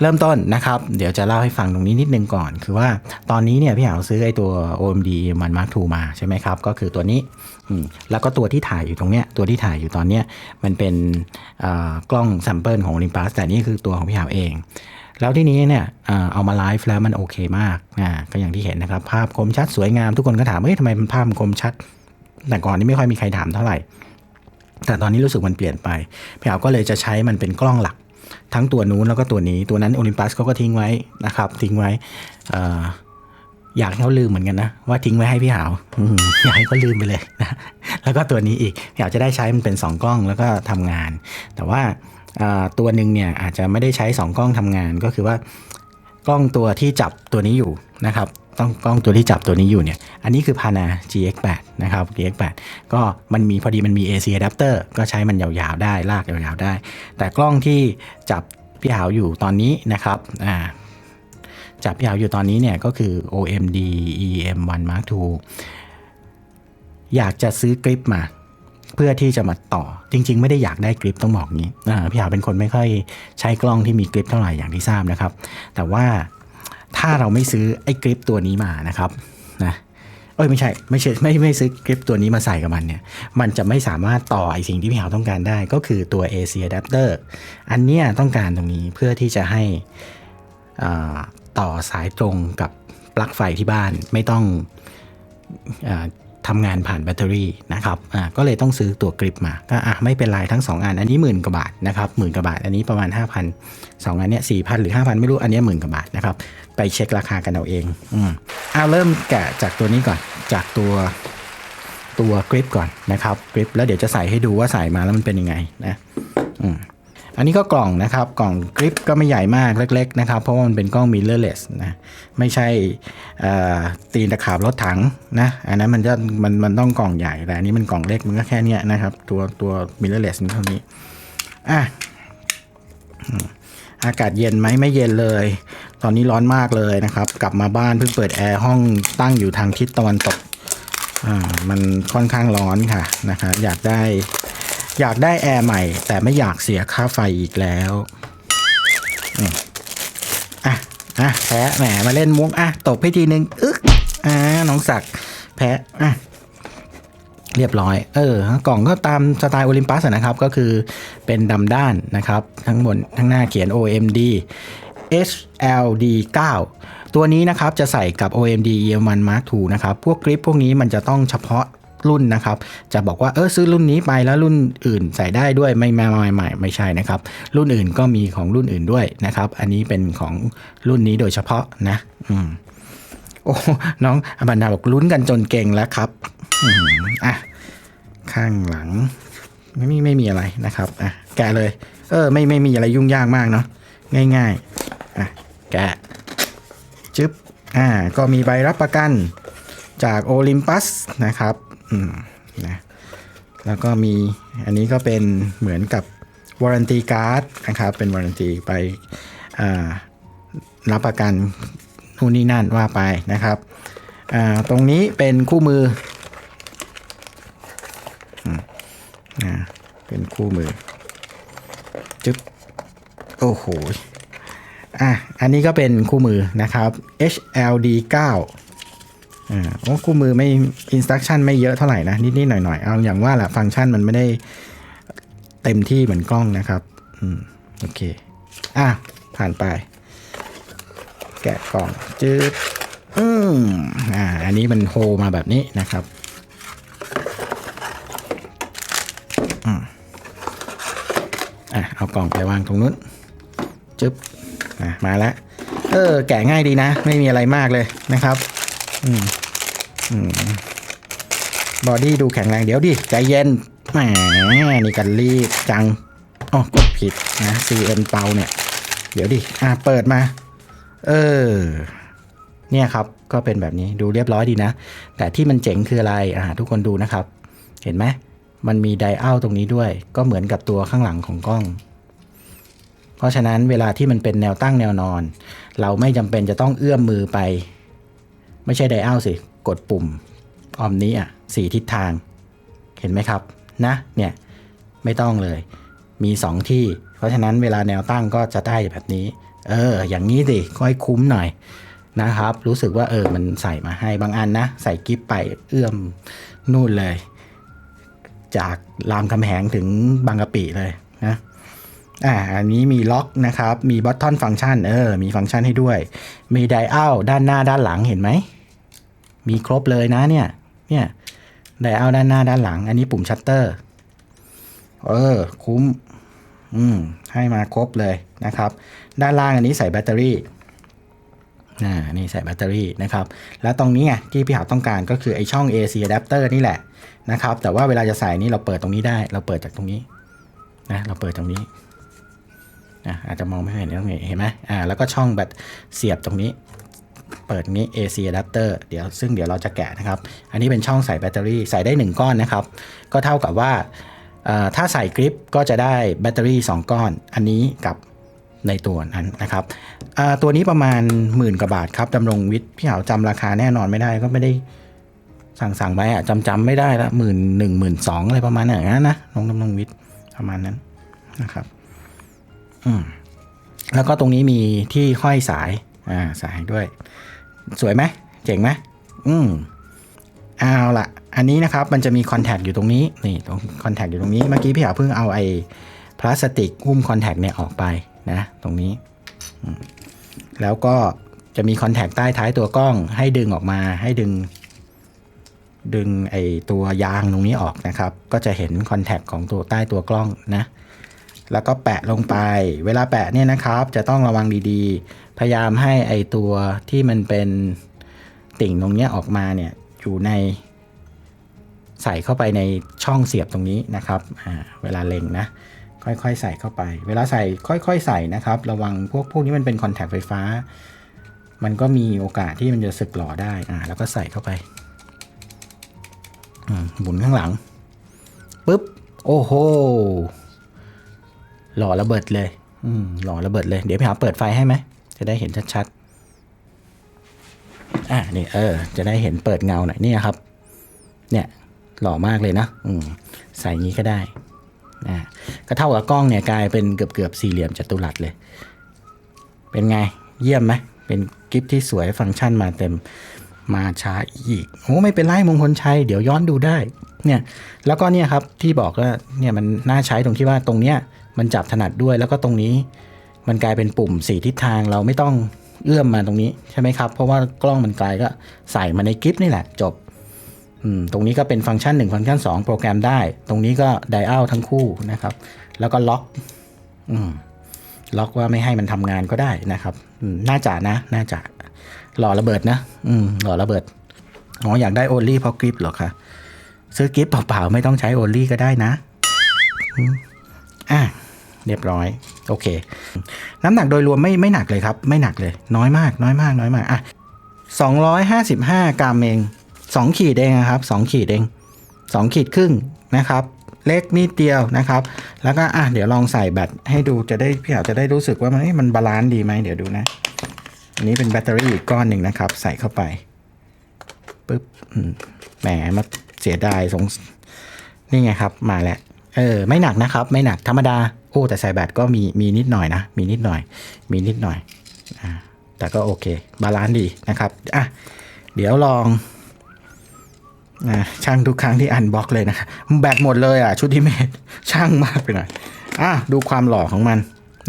เริ่มต้นนะครับ เดี๋ยวจะเล่าให้ฟังตรงนี้นิดนึงก่อน คือว่าตอนนี้เนี่ยพี่หาวซื้อไอ้ตัว OMD มัน Mark II มาใช่ไหมครับ ก็คือตัวนี้แล้วก็ตัวที่ถ่ายอยู่ตรงเนี้ยตัวที่ถ่ายอยู่ตอนเนี้ยมันเป็นกล้องแซมเปิลของ Olympus แต่นี่คือตัวของพี่หาวเอง แล้วที่นี้เนี่ยเอามาไลฟ์แล้วมันโอเคมากอ่าก็อย่างที่เห็นนะครับ ภาพคมชัดสวยงามทุกคนก็ถามเฮ้ยทำไมมันภาพมันคมชัด แต่ก่อนนี้ไม่ค่อยมีใครถามเท่าไหร่ แต่ตอนนี้รู้สึกมันเปลี่ยนไปพี่หาวก็เลยจะใช้มันเป็นกล้องหลัก ทั้งตัวนู้นแล้วก็ตัวนี้ ตัวนั้นโอลิมปัสเขาก็ทิ้งไว้นะครับ ทิ้งไว้ออยากให้เขาลืมเหมือนกันนะว่าทิ้งไว้ให้พี่หาวอยากให้เขาลืมไปเลยนะแล้วก็ตัวนี้อีกพี่หาวจะได้ใช้มันเป็น 2 กล้องแล้วก็ทำงาน แต่ว่าตัวหนึ่งเนี่ยอาจจะไม่ได้ใช้ 2 กล้องทำงานก็คือว่ากล้องตัวที่จับตัวนี้อยู่นะครับ ต้องกล้องตัวที่จับตัวนี้อยู่เนี่ย อันนี้คือ Pana GX8 นะครับ GX8 ก็มันมีพอดีมันมี AC adapter ก็ใช้มันยาวๆได้ลากยาวๆได้ แต่กล้องที่จับพี่หาวอยู่ตอนนี้นะครับอ่าจับพี่หาวอยู่ตอนนี้เนี่ยก็คือ OMD EM1 Mark II อยากจะซื้อกริปมาเพื่อที่จะมาต่อจริง ๆ ไม่ได้อยากได้กริปต้องบอกงี้อ่าพี่หาวเป็นคนไม่ค่อยใช้กล้องที่มีกริปเท่าไหร่อย่างที่ทราบนะครับ แต่ว่า ถ้าเราไม่ซื้อไอ้กริปตัวนี้มานะครับนะเอ้ยไม่ใช่ไม่ใช่ไม่ไม่ซื้อกริปตัวนี้มาใส่กับมันเนี่ย มันจะไม่สามารถต่อไอสิ่งที่พี่หาวต้องการได้ก็คือตัว AC adapter อันเนี้ยต้องการตรงนี้เพื่อที่จะให้อ่าต่อสายตรงกับปลั๊กไฟที่บ้านไม่ต้องอา ทำงานผ่านแบตเตอรี่นะครับอ่าก็เลยต้องซื้อตัวกริปมาก็อะไม่เป็นไรทั้ง 2 อัน อันนี้หมื่นกว่าบาทนะครับหมื่นกว่าบาท อันนี้ประมาณ 5,000 2อันเนี้ย4,000หรือ 5,000 ไม่รู้ อันเนี้ยหมื่นกว่าบาทนะครับ ไปเช็คราคากันเอาเองอืมเอาเริ่มแกะจากตัวนี้ก่อนจากตัวตัวกริปก่อนนะครับกริปแล้วเดี๋ยวจะใส่ให้ดูว่าใส่มาแล้วมันเป็นยังไงนะอืม อันนี้ก็กล่องนะครับ กล่องกริปก็ไม่ใหญ่มากเล็ก ๆ นะครับ เพราะว่ามันเป็นกล้อง mirrorless นะไม่ใช่ตีนตะขาบรถถังนะอันนั้นมันจะมันมันต้องกล่องใหญ่แต่อันนี้มันกล่องเล็กมันก็แค่นี้นะครับ ตัวตัว mirrorless มันเท่านี้อะอากาศเย็นไหมไม่เย็นเลย ตอนนี้ร้อนมากเลยนะครับ กลับมาบ้านเพิ่งเปิดแอร์ห้องตั้งอยู่ทางทิศตะวันตกอ่ามันค่อนข้างร้อนค่ะนะคะอยากได้ อยากได้แอร์ใหม่ แต่ไม่อยากเสียค่าไฟอีกแล้วอะอะแพ้แหมมาเล่นมุกอะตบให้ทีนึงอึ๊กอ่าน้องศักดิ์แพ้อะเรียบร้อย เออ กล่องก็ตามสไตล์โอลิมปัสนะครับ ก็คือเป็นดำด้านนะครับ ทั้งบนทั้งหน้าเขียน OMD HLD 9 ตัวนี้นะครับจะใส่กับ OMD EM1 Mark II นะครับ พวกกริปพวกนี้มันจะต้องเฉพาะ รุ่นนะครับ จะบอกว่าเออซื้อรุ่นนี้ไปแล้วรุ่นอื่นใส่ได้ด้วยไม่ไม่ไม่ไม่ไม่ใช่นะครับ รุ่นอื่นก็มีของรุ่นอื่นด้วยนะครับ อันนี้เป็นของรุ่นนี้โดยเฉพาะนะ อืมโอ้น้องอบันดาบอกลุ้นกันจนเก่งแล้วครับอืมอะข้างหลัง ไม่มีไม่มีอะไรนะครับอะแกะเลย เออ ไม่ไม่มีอะไรยุ่งยากมากเนาะง่ายๆอะแกะจึ๊บอ่าก็มีใบรับประกันจากโอลิมปัสนะครับ อืมนะแล้วก็มีอันนี้ก็เป็นเหมือนกับวารันตีการ์ดนะครับ เป็นวารันตีไปรับประกันนู่นนี่นั่นว่าไปนะครับ ตรงนี้เป็นคู่มืออเป็นคู่มือจึ๊บโอ้โหอะอันนี้ก็เป็นคู่มือนะครับ HLD 9 อ่าโอ้คู่มือไม่ instruction ไม่เยอะเท่าไหร่นะ นิดๆหน่อยๆ เอาอย่างว่าแหละฟังก์ชันมันไม่ได้เต็มที่เหมือนกล้องนะครับ อืม โอเค อะ ผ่านไป แกะกล่องจืดอืมอ่า อันนี้มันโฮมาแบบนี้นะครับอืมอะ เอากล่องไปวางตรงนู้นจึ๊บอะมาแล้ว เออ แกะง่ายดีนะ ไม่มีอะไรมากเลยนะครับ อืมอืมบอดี้ดูแข็งแรงเดี๋ยวดิ ใจเย็นแหมนี่กันรีบจังอ๋อกดผิดนะ CN เปาเนี่ย เดี๋ยวดิ อะเปิดมา เออ เนี่ยครับ ก็เป็นแบบนี้ดูเรียบร้อยดีนะ แต่ที่มันเจ๋งคืออะไร อ่า ทุกคนดูนะครับ เห็นไหม มันมีไดอัลตรงนี้ด้วย ก็เหมือนกับตัวข้างหลังของกล้อง เพราะฉะนั้นเวลาที่มันเป็นแนวตั้งแนวนอน เราไม่จำเป็นจะต้องเอื้อมมือไป ไม่ใช่ไดอัลสิ กดปุ่มออมนี้อะสี่ทิศทาง เห็นไหมครับนะเนี่ยไม่ต้องเลย มี 2 ที่ เพราะฉะนั้นเวลาแนวตั้งก็จะได้แบบนี้ เออ อย่างนี้สิค่อยคุ้มหน่อยนะครับ รู้สึกว่าเออมันใส่มาให้บางอันนะ ใส่กิฟไปเอื้อมนู่นเลย จากรามคำแหงถึงบางกะปิเลยนะอ่าอันนี้มีล็อกนะครับ มีบ u ตทอนฟัง c t ชันเออ มีฟังก์ชันให้ด้วย มีไดอัลด้านหน้าด้านหลังเห็นไหม มีครบเลยนะเนี่ย เนี่ยไดอัลด้านหน้าด้านหลัง อันนี้ปุ่มชัตเตอร์ เออ คุ้ม อืม ให้มาครบเลยนะครับ ด้านล่างอันนี้ใส่แบตเตอรี่อ่านี่ใส่แบตเตอรี่นะครับ แล้วตรงนี้ไงที่พี่หาต้องการก็คือไอช่อง AC adapter นี่แหละนะครับ แต่ว่าเวลาจะใส่นี่เราเปิดตรงนี้ได้ เราเปิดจากตรงนี้นะเราเปิดตรงนี้นะอาจจะมองไม่เห็นตรงนี้เห็นไหมอ่าแล้วก็ช่องแบตเสียบตรงนี้ เปิดนี้ AC adapter เดี๋ยวซึ่งเดี๋ยวเราจะแกะนะครับ อันนี้เป็นช่องใส่แบตเตอรี่ใส่ได้ 1 ก้อนนะครับ ก็เท่ากับว่าถ้าใส่กริปก็จะได้แบตเตอรี่ 2 ก้อน อันนี้กับในตัวนั้นนะครับ ตัวนี้ประมาณหมื่นกว่าบาทครับดำรงวิทย์พี่เหาจำราคาแน่นอนไม่ได้ก็ไม่ได้สั่งสั่งไปอะจำจำไม่ได้ละหมื่นหนึ่งหมื่นสองอะไรประมาณอย่างนั้นนะน้องดำรงวิทย์ประมาณนั้นนะครับอืมแล้วก็ตรงนี้มีที่ห้อยสายอ่าสายด้วย สวยไหมเจ๋งไหมอืมเอาละอันนี้นะครับมันจะมีคอนแทคอยู่ตรงนี้นี่ตรงคอนแทคอยู่ตรงนี้เมื่อกี้พี่หาเพิ่งเอาไอ้พลาสติกหุ้มคอนแทคเนี่ยออกไปนะตรงนี้ แล้วก็จะมีคอนแทคใต้ท้ายตัวกล้องให้ดึงออกมาให้ดึง ดึงไอ้ตัวยางตรงนี้ออกนะครับ ก็จะเห็นคอนแทคของตัวใต้ตัวกล้องนะ แล้วก็แปะลงไป เวลาแปะเนี่ยนะครับ จะต้องระวังดีๆ พยายามให้ไอตัวที่มันเป็นติ่งตรงนี้ออกมาเนี่ยอยู่ใน ใส่เข้าไปในช่องเสียบตรงนี้นะครับเวลาเล็งนะค่อยๆ ใส่เข้าไป เวลาใส่ค่อยๆ ใส่นะครับ ระวังพวกพวกนี้มันเป็นคอนแทคไฟฟ้า มันก็มีโอกาสที่มันจะสึกหล่อได้อ่าแล้วก็ใส่เข้าไปหมุนข้างหลังปุ๊บโอ้โห หล่อระเบิดเลย อืมหล่อระเบิดเลย เดี๋ยวพี่หาเปิดไฟให้ไหม จะได้เห็นชัดๆ อะนี่เออ จะได้เห็นเปิดเงาหน่อยนี่ครับ เนี่ย หล่อมากเลยนะ อืม ใส่งี้ก็ได้ อ่า ก็เท่ากับกล้องเนี่ยกลายเป็นเกือบเกือบๆสี่เหลี่ยมจัตุรัสเลย เป็นไง เยี่ยมไหม เป็นกิฟที่สวยฟังก์ชันมาเต็ม มาช้าอีกโอ้ไม่เป็นไรมงคลชัยเดี๋ยวย้อนดูได้เนี่ยแล้วก็เนี่ยครับที่บอกว่าเนี่ยมันน่าใช้ตรงที่ว่าตรงเนี้ยมันจับถนัดด้วยแล้วก็ตรงนี้มันกลายเป็นปุ่มสี่ทิศทางเราไม่ต้องเอื้อมมาตรงนี้ใช่ไหมครับ เพราะว่ากล้องมันไกลก็ใส่มาในกิฟนี่แหละจบตรงนี้ก็เป็นฟังก์ชัน1ฟังก์ชัน 2 โปรแกรมได้ ตรงนี้ก็ไดอัลทั้งคู่นะครับ แล้วก็ล็อกล็อกว่าไม่ให้มันทำงานก็ได้นะครับน่าจะนะน่าจะ หล่อระเบิดนะ อืมหล่อระเบิด อ๋อ อยากได้โอลี่เพราะกริปเหรอคะซื้อกิฟเปล่าๆ ไม่ต้องใช้โอลี่ก็ได้นะอะเรียบร้อย โอเค น้ำหนักโดยรวมไม่ไม่หนักเลยครับ ไม่หนักเลย น้อยมาก น้อยมาก น้อยมาก อะ255กรัมเอง2ขีดเองนะครับ2ขีดเอง2ขีดครึ่งนะครับ เล็กนิดเดียวนะครับ แล้วก็อะเดี๋ยวลองใส่แบตให้ดูจะได้พี่อาจจะได้รู้สึกว่ามันมันบาลานซ์ดีไหมเดี๋ยวดูนะ อันนี้เป็นแบตเตอรี่อีกก้อนหนึ่งนะครับ ใส่เข้าไปปุ๊บแหมมาเสียดายสงนี่ไงครับ มาแล้วเออไม่หนักนะครับ ไม่หนักธรรมดาโอ้แต่ใส่แบตก็มีมีนิดหน่อยนะ มีนิดหน่อย มีนิดหน่อยอ่าแต่ก็โอเค บาลานซ์ดีนะครับอะเดี๋ยวลองช่างทุกครั้งที่อันบล็อกเลยนะแบตหมดเลยอะชุดที่เมดช่างมากไปหน่อยอะดูความหล่อของมัน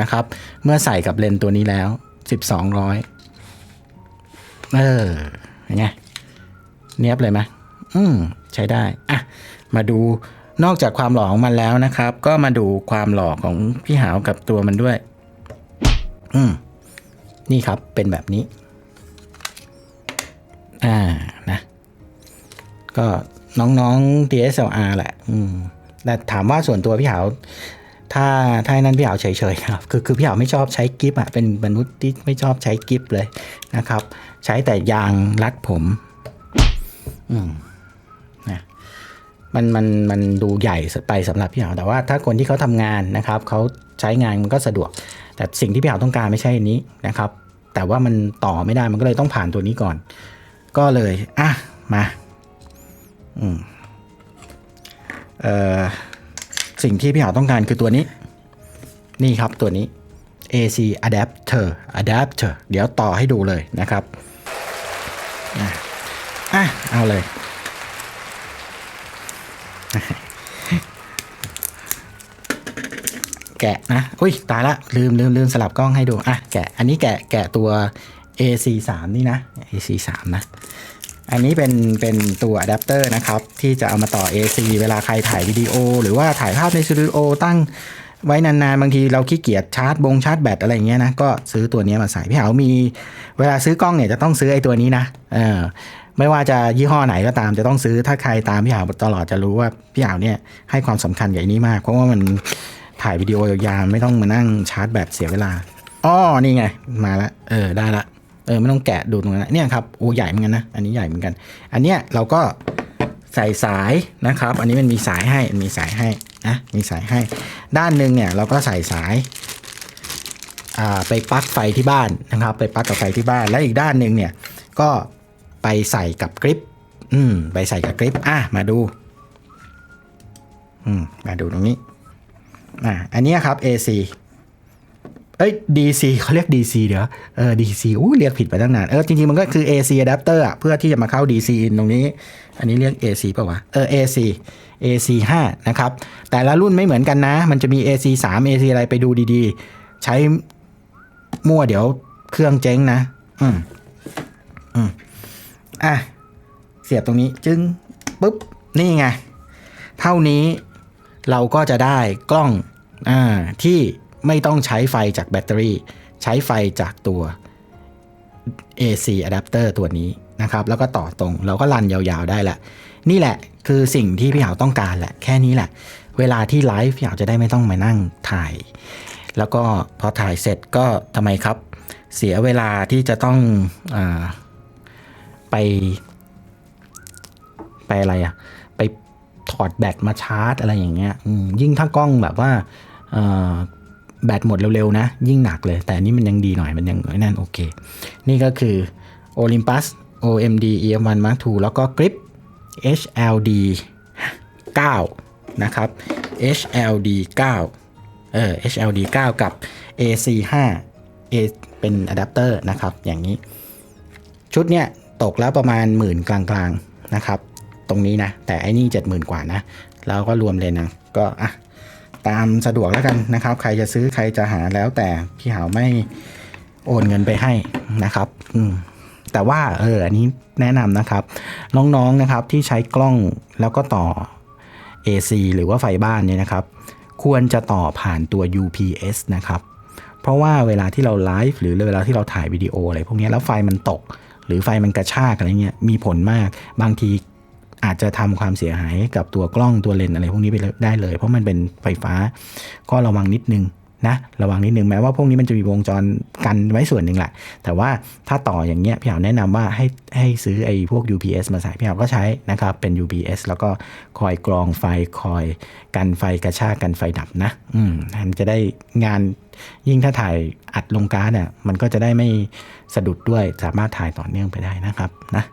นะครับ เมื่อใส่กับเลนตัวนี้แล้ว 12ร้อย เออยังไงเนียบเลยไหมอืมใช้ได้ อะ มาดูนอกจากความหล่อของมันแล้วนะครับ ก็มาดูความหล่อของพี่หาวกับตัวมันด้วย อืมนี่ครับเป็นแบบนี้ อ่านะ ก็น้องๆ DSLR แหละ อืมแต่ถามว่าส่วนตัวพี่หาวถ้าถ้านั้นพี่หาวเฉยๆครับ คือคือพี่หาวไม่ชอบใช้กิฟต์อะเป็นมนุษย์ที่ไม่ชอบใช้กิฟต์เลยนะครับ ใช้แต่ยางรัดผมอืมนะมันมันมันดูใหญ่ไปสำหรับพี่เหาแต่ว่าถ้าคนที่เขาทำงานนะครับเขาใช้งานมันก็สะดวก แต่สิ่งที่พี่เหาต้องการไม่ใช่อันนี้นะครับ แต่ว่ามันต่อไม่ได้มันก็เลยต้องผ่านตัวนี้ก่อน ก็เลยอะมาอืมเอ่อสิ่งที่พี่เหาต้องการคือตัวนี้ นี่ครับตัวนี้ AC adapter adapter เดี๋ยวต่อให้ดูเลยนะครับ อะอะเอาเลยแกะนะ อุ้ย ตายละ ลืมลืมลืมสลับกล้องให้ดู อะ แกะ อันนี้แกะ แกะตัว AC3 นี่นะ AC3 นะ อันนี้เป็น เป็นตัวอะแดปเตอร์นะครับ ที่จะเอามาต่อ AC เวลาใครถ่ายวิดีโอ หรือว่าถ่ายภาพในสตูดิโอตั้ง ไว้นานๆ บางทีเราขี้เกียจชาร์จบงชาร์จแบตอะไรเงี้ยนะ ก็ซื้อตัวนี้มาใส่ พี่หามีเวลาซื้อกล้องเนี่ยจะต้องซื้อไอ้ตัวนี้นะ เออ ไม่ว่าจะยี่ห้อไหนก็ตามจะต้องซื้อ ถ้าใครตามพี่หาตลอดจะรู้ว่าพี่หาเนี่ยให้ความสำคัญกับไอ้นี้มาก เพราะว่ามันถ่ายวิดีโอยาวๆไม่ต้องมานั่งชาร์จแบตเสียเวลาอ๋อนี่ไง มาละ เออ ได้ละ เออ ไม่ต้องแกะดูตรงนั้นเนี่ยครับ โอ้ ใหญ่เหมือนกันนะ อันนี้ใหญ่เหมือนกัน อันเนี้ยเราก็ใส่สายนะครับ อันนี้มันมีสายให้ มีสายให้ นะ มีสายให้ ด้านหนึ่งเนี่ยเราก็ใส่สายาไปปลั๊กไฟที่บ้านนะครับ ไปปลั๊กกับไฟที่บ้าน แล้วอีกด้านหนึ่งเนี่ยก็ไปใส่กับกริปอืมไปใส่กับกริปอะมาดูอืมมาดูตรงนี้อะอันนี้ครับ AC เอ้ย DC เขาเรียก DC เดี๋ยวเออ DC อู้เรียกผิดไปตั้งนาน เออ จริง ๆ มันก็คือ AC adapter อะเพื่อที่จะมาเข้า DC ตรงนี้ อันนี้เรียก AC เปล่าวะ เออ AC AC 5 นะครับ แต่ละรุ่นไม่เหมือนกันนะ มันจะมี AC 3 AC อะไรไปดูดีๆ ใช้มั่วเดี๋ยวเครื่องเจ๊งนะ อืม อืม อะ เสียบตรงนี้จึงปุ๊บ นี่ไง เท่านี้เราก็จะได้กล้อง อ่า ที่ไม่ต้องใช้ไฟจากแบตเตอรี่ ใช้ไฟจากตัว AC adapter ตัวนี้นะครับ แล้วก็ต่อตรง เราก็รันยาวๆได้แหละ นี่แหละ คือสิ่งที่พี่หาวต้องการแหละ แค่นี้แหละ เวลาที่ไลฟ์พี่หาวจะได้ไม่ต้องมานั่งถ่าย แล้วก็พอถ่ายเสร็จก็ทำไมครับ เสียเวลาที่จะต้องอไป ไปอะไรอะไปถอดแบตมาชาร์จอะไรอย่างเงี้ยยิ่งถ้ากล้องแบบว่าแบตหมดเร็วๆนะ ยิ่งหนักเลย แต่นี่มันยังดีหน่อยมันยังนั่นโอเค นี่ก็คือ Olympus OMD EM1 Mark II แล้วก็ Grip HLD 9 นะครับ HLD 9เออ HLD 9 กับ AC 5 A เป็นอะแดปเตอร์นะครับ อย่างนี้ ชุดเนี้ยตกแล้วประมาณหมื่นกลางๆนะครับ ตรงนี้นะ แต่ไอ้นี่เจ็ดหมื่นกว่านะ แล้วก็รวมเลยนะ ก็อะตามสะดวกแล้วกันนะครับ ใครจะซื้อใครจะหาแล้วแต่พี่หาวไม่โอนเงินไปให้นะครับ อืม แต่ว่าเอออันนี้แนะนำนะครับ น้องๆนะครับที่ใช้กล้องแล้วก็ต่อ AC หรือว่าไฟบ้านเนี่ยนะครับ ควรจะต่อผ่านตัว UPS นะครับ เพราะว่าเวลาที่เราไลฟ์หรือเวลาที่เราถ่ายวิดีโออะไรพวกนี้แล้วไฟมันตก หรือไฟมันกระชากอะไรเงี้ยมีผลมากบางทีอาจจะทำความเสียหายกับตัวกล้องตัวเลนส์อะไรพวกนี้ไปได้เลย เพราะมันเป็นไฟฟ้าก็ระวังนิดนึง นะระวังนิดนึงแม้ว่าพวกนี้มันจะมีวงจรกันไว้ส่วนหนึ่งแหละ แต่ว่าถ้าต่ออย่างเงี้ยพี่หาแนะนำว่าให้ให้ซื้อไอ้พวก UPS มาใส่พี่หาก็ใช้นะครับ เป็น UPS แล้วก็คอยกรองไฟคอยกันไฟกระชากกันไฟดับนะ อืมมันจะได้งานยิ่งถ้าถ่ายอัดลงการ์ดอะมันก็จะได้ไม่สะดุดด้วยสามารถถ่ายต่อเนื่องไปได้นะครับนะ